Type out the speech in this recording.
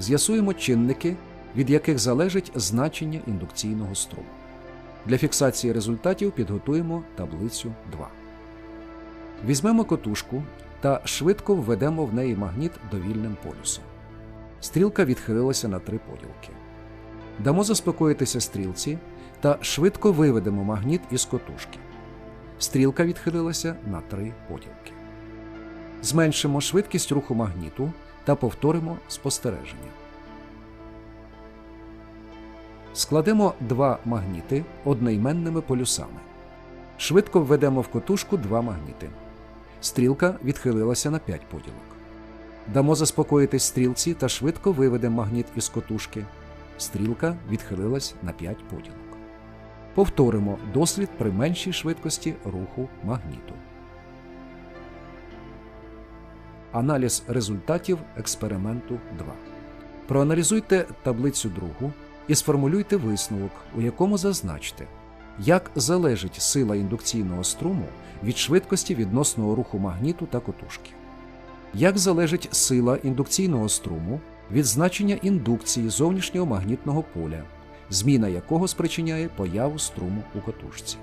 З'ясуємо чинники, від яких залежить значення індукційного струму. Для фіксації результатів підготуємо таблицю 2. Візьмемо котушку та швидко введемо в неї магніт довільним полюсом. Стрілка відхилилася на три поділки. Дамо заспокоїтися стрілці та швидко виведемо магніт із котушки. Стрілка відхилилася на три поділки. Зменшимо швидкість руху магніту та повторимо спостереження. Складемо два магніти одноіменними полюсами. Швидко введемо в котушку два магніти. Стрілка відхилилася на 5 поділок. Дамо заспокоїтись стрілці та швидко виведемо магніт із котушки. Стрілка відхилилась на 5 поділок. Повторимо дослід при меншій швидкості руху магніту. Аналіз результатів експерименту 2. Проаналізуйте таблицю другу і сформулюйте висновок, у якому зазначте, як залежить сила індукційного струму від швидкості відносного руху магніту та котушки. Як залежить сила індукційного струму від значення індукції зовнішнього магнітного поля, зміна якого спричиняє появу струму у котушці.